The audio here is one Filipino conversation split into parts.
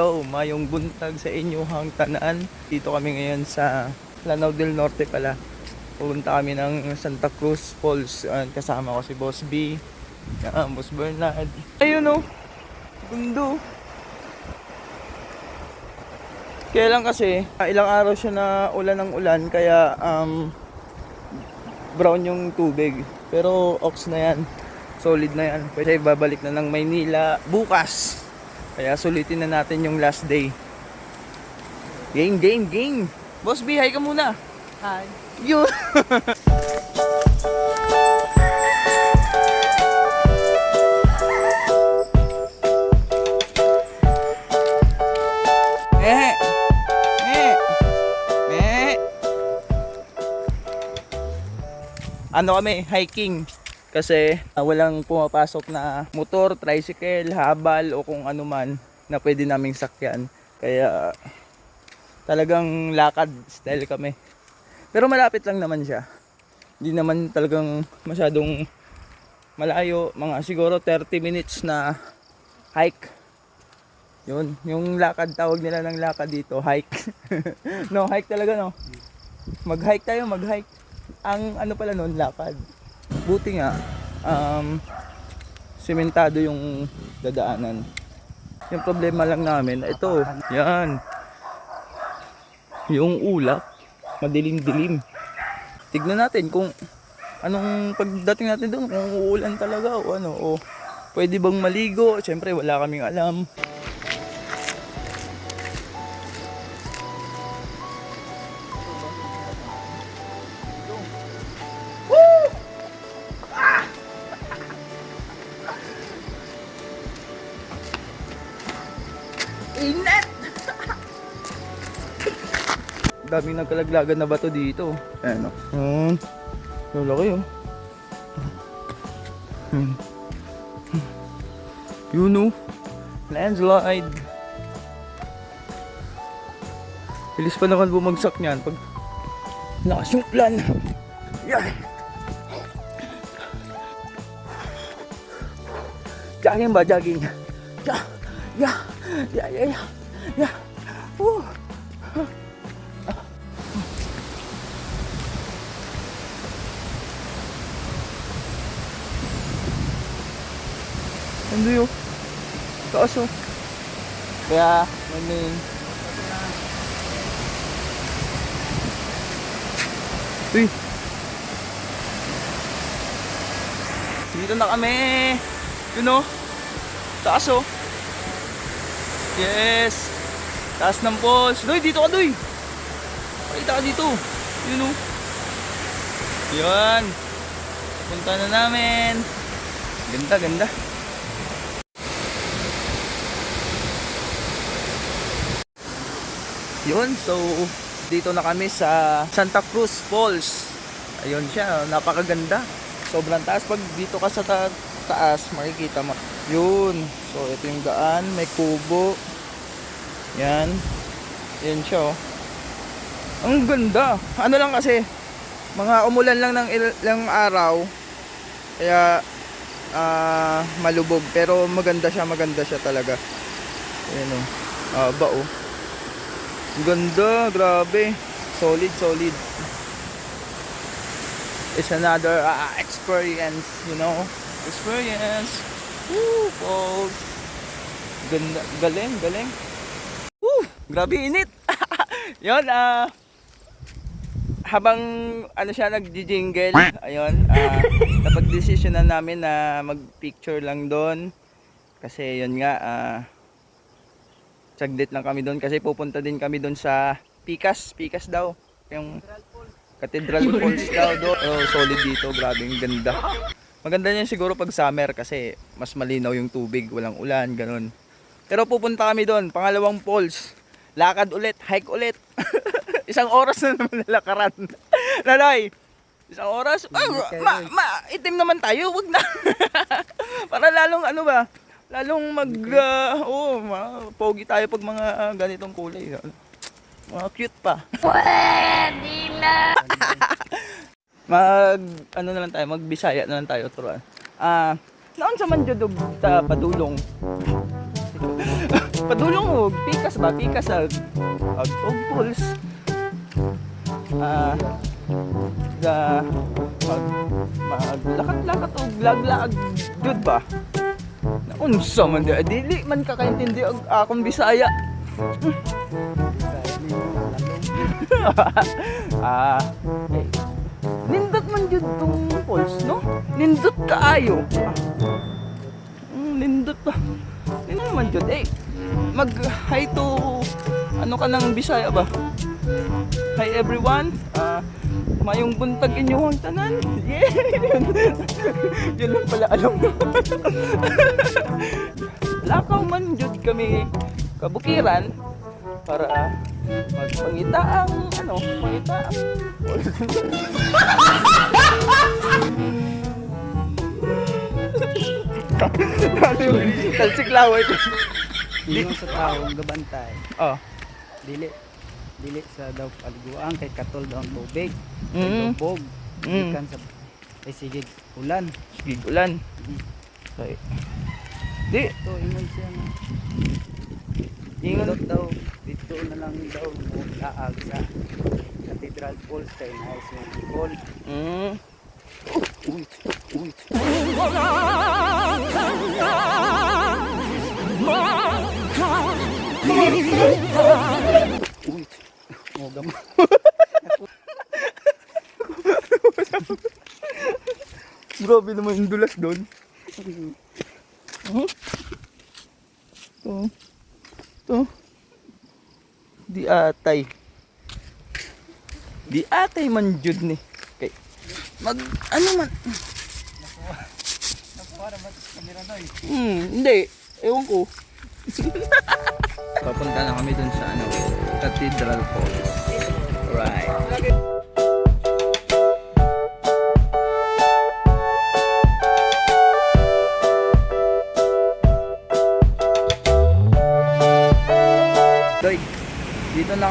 Mayong buntag sa inyong tanan. Dito kami ngayon sa Lanao del Norte pala. Pupunta kami ng Santa Cruz Falls. Ayan, kasama ko si Boss B. Yan, Boss Bernard. Ayun oh. Gundo. Kaya kasi, ah, ilang araw siya na ulan ng ulan, kaya um, brown yung tubig. Pero ox na yan. Solid na yan. Pwede babalik na ng Maynila bukas. Kaya sulitin na natin yung last day. Game, game, game. Boss B, hi ka muna. Hi. Yun. Eh. Eh. Eh. Ano kami, hiking. Kasi ah, walang pumapasok na motor, tricycle, habal o kung ano man na pwede naming sakyan. Kaya talagang lakad style kami. Pero malapit lang naman siya. Hindi naman talagang masyadong malayo. Mga siguro 30 minutes na hike. Yun, yung lakad, tawag nila ng lakad dito, hike. no, hike talaga no. Mag-hike tayo, mag-hike. Ang ano pala nun, lakad. Buti nga, um, simentado yung dadaanan. Yung problema lang namin, ito, yan. Yung ulap, madilim-dilim. Tignan natin kung anong pagdating natin doon, kung uulan talaga o ano, o pwede bang maligo. Siyempre, wala kaming alam. Daming nagkalaglagan na bato dito. Ayan o. Ayan. Ang laki oh. Hmm. Yun oh. Landslide. Bilis pa naman bumagsak niyan pag lakas yung ulan. Yan. Jogging ba? Jogging. Ya. Ya. Ya. Ya. Ya. Ano yun? Taas oh. Kaya, yun? Uy! Dito na kami! Yun oh! Taas oh! Yes! Taas ng falls! Doy, dito ka doy! Pakita ka dito! Yun oh! Yan! Punta na namin! Ganda, ganda! Yun, so dito na kami sa Santa Cruz Falls. Ayun siya, napakaganda. Sobrang taas. Pag dito ka sa ta- taas, makikita mo. Yun. So ito yung daan, may kubo. Yan. Yan siya oh. Ang ganda. Ano lang kasi, mga umulan lang ng ilang araw. Kaya ah malubog. Pero maganda siya, maganda siya talaga. Ayan oh. Aba oh. Ganda, grabe. Solid, solid. It's another uh, experience, you know. Experience. Woo, falls. Ganda, galing, galing. Woo, grabe init. Yon, ah habang ano siya nagji-jingle, ayun, ah napag-decision na namin na mag-picture lang doon. Kasi yun nga, ah saglit lang kami doon kasi pupunta din kami doon sa Pikas, Pikas daw. Yung Cathedral Falls daw doon. Oh, solid dito, grabe ang ganda. Maganda niyan siguro pag summer kasi mas malinaw yung tubig, walang ulan, ganun. Pero pupunta kami doon, pangalawang falls. Lakad ulit, hike ulit. isang oras na naman nalakaran. Nanay, isang oras? Ay, ma, ma, itim naman tayo, wag na. Para lalong ano ba, lalong mag, uh, oh, ma, pogi tayo pag mga ah, ganitong kulay. Mga cute pa. Pwede na. Mag, ano na lang tayo, magbisaya na lang tayo, turuan. Ah, naon sa man jud og ta padulong. padulong og pikas ba pikas ag ag og pulse ah da mag maglakat-lakat og laglag jud ba na unsa man di dili man ka kaintindi og akong Bisaya. Ah eh, nindot man jud tong pulse no? Nindot kaayo ah. Mm, nindot pa nindot man jud eh mag hi to ano ka ng Bisaya ba? Hi everyone. Ah mayong buntag inyong tanan. Yeah. Yun, yun lang pala alam mo. Lakaw man jud kami kabukiran para magpangita ang ano pangita ang Talsik laway Ingon sa taong gabantay. Oh. Dili dili sa daw paliguan kay katol daw ang tubig. Mm. Kay lubog. Mm. Ikan sa ay sige ulan. Sige, ulan. Okay. Di, Ito ingon siya na. ingon. Daw dito na lang daw mo laag sa Cathedral Falls kay na sa Bicol. Mm. Uy, uy. Uy. Oh, gama. Grabe naman yung dulas doon. Huh? Ito. Ito. Di atay. Di atay man jud ni. Kay mag ano man. Para ba kamera doy? Hmm, hindi. Ewan ko. Papunta na kami dun sa ano, Cathedral Falls.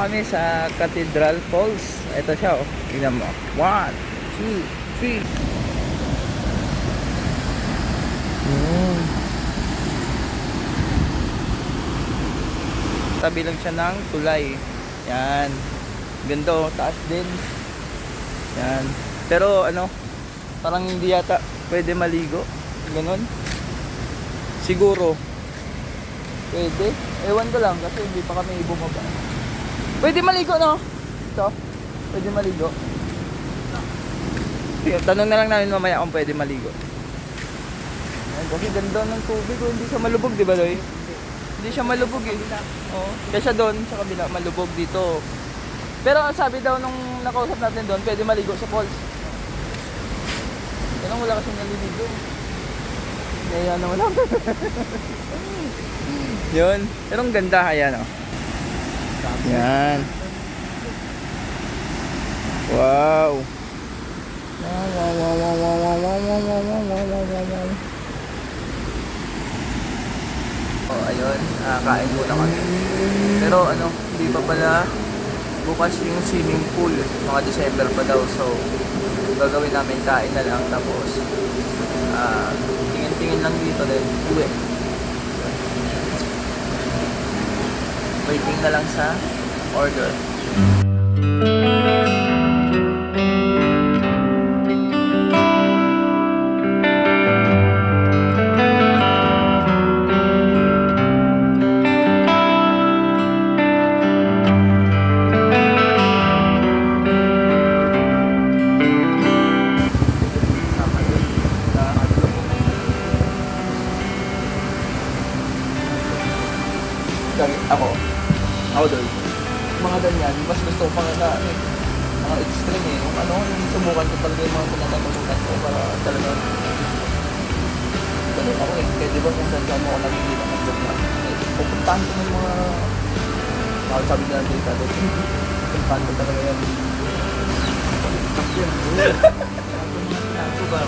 Kami sa Cathedral Falls. Ito siya oh. Tingnan mo. One, two, three. Mm. Tabi lang siya ng tulay. Yan. Ganda oh, taas din. Yan. Pero ano, parang hindi yata pwede maligo. Ganon. Siguro. Pwede. Ewan ko lang kasi hindi pa kami bumaba. Pwede maligo no? Ito. Pwede maligo. Sige, Tanong na lang namin mamaya kung pwede maligo. Yan, kasi ganda ng tubig oh. Hindi siya malubog, di ba, Loy? Hindi siya malubog eh. Oo. Kesa doon sa kabila, malubog dito. Pero ang sabi daw nung nakausap natin doon, pwede maligo sa falls. Pero wala kasi naliligo. Kaya naman lang. Yun. Pero ang ganda, ayan oh. Yan. Wow. Wow, wow, wow, wow, wow, wow, wow, wow, wow, wow, wow, wow, wow, wow. Oh, ayun, ah, kain muna kami. Pero ano, hindi pa pala bukas yung swimming pool. Mga December pa daw. So, gagawin namin kain na lang. Tapos, ah, tingin-tingin lang dito din. Uwi. Waiting na lang sa order. mga extreme eh. Yung ano, yung subukan ko talaga yung mga pinatatabukan ko para talaga ganun ako eh. Kaya di ba kung saan saan mo ako nakikita ng ganyan. Eh, pupuntahan ko ng mga tao sabi nila dito dito. Pupuntahan ko talaga yan. Tapos yan. Tapos ba?